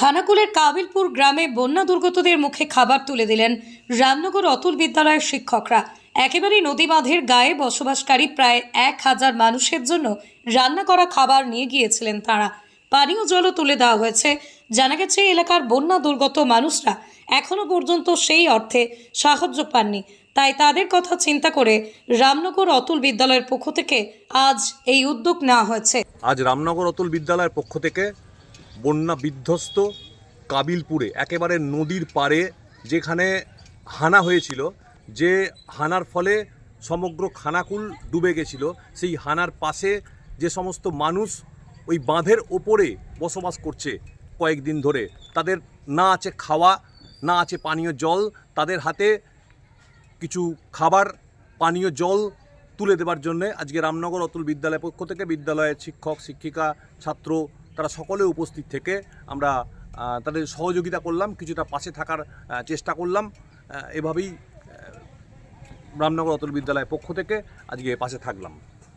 খানাকুলের কাবিলপুর গ্রামে বন্যা দুর্গতদের মুখে খাবার তুলে দিলেন রামনগর অতুল বিদ্যালয়ের শিক্ষকরা। একেবারেই নদী বাঁধের গায়ে বসবাসকারী প্রায় এক হাজার মানুষের জন্য রান্না করা খাবার নিয়ে গিয়েছিলেন তারা। পানীয় জলও তুলে দেওয়া হয়েছে। জানা গেছে, এলাকার বন্যা দুর্গত মানুষরা এখনও পর্যন্ত সেই অর্থে সাহায্য পাননি। তাই তাদের কথা চিন্তা করে রামনগর অতুল বিদ্যালয়ের পক্ষ থেকে আজ এই উদ্যোগ নেওয়া হয়েছে। আজ রামনগর অতুল বিদ্যালয়ের পক্ষ থেকে বন্যা বিধ্বস্ত কাবিলপুরে, একেবারে নদীর পাড়ে, যেখানে হানা হয়েছিল, যে হানার ফলে সমগ্র খানাকুল ডুবে গেছিল। সেই হানার পাশে যে সমস্ত মানুষ ওই বাঁধের ওপরে বসবাস করছে কয়েকদিন ধরে, তাদের না আছে খাওয়া, না আছে পানীয় জল, তাদের হাতে কিছু খাবার, পানীয় জল তুলে দেবার জন্য আজকে রামনগর অতুল বিদ্যালয়ের পক্ষ থেকে বিদ্যালয়ের শিক্ষক, শিক্ষিকা, ছাত্র তারা সকলে উপস্থিত থেকে আমরা তাদের সহযোগিতা করলাম, কিছুটা পাশে থাকার চেষ্টা করলাম। এভাবেই রামনগর অতল বিদ্যালয়ের পক্ষ থেকে আজকে পাশে থাকলাম।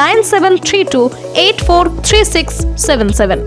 nine seven three two eight four three six seven seven